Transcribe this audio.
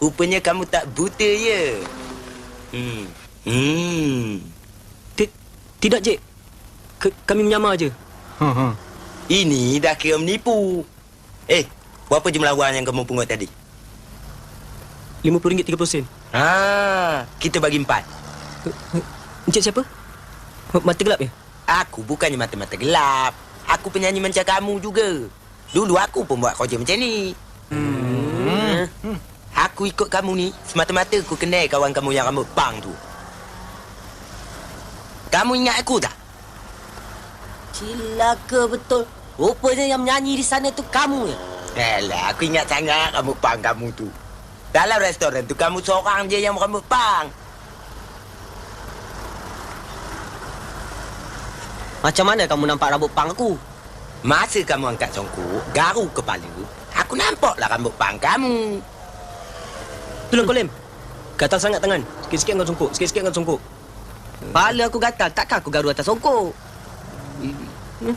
Rupanya kamu tak buta ya. Hmm. Hmm. Ti- Tidak, Cik. Ke- kami menyamar je. Ha, Ini dah kira menipu. Eh, berapa jumlah wang yang kamu pungut tadi? RM50.30 sen. Ha, kita bagi empat. Encik siapa? Mata gelap ya? Aku bukannya mata-mata gelap. Aku penyanyi macam kamu juga. Dulu aku pun buat kerja macam ni. Hmm. Aku ikut kamu ni semata-mata aku kenal kawan kamu yang rambut pang tu. Kamu ingat aku tak? Cilaka betul. Rupanya yang menyanyi di sana tu kamu ya. Alah, aku ingat sangat rambut pang kamu tu. Dalam restoran tu kamu seorang je yang rambut pang. Macam mana kamu nampak rambut pang aku? Masa kamu angkat songkok, garu kepala, aku nampaklah rambut pang kamu. Tolong kau lem. Gatal sangat tangan. Sikit-sikit kau songkok. Sikit-sikit kau songkok. Kepala aku gatal, takkan aku garu atas songkok. Hmm.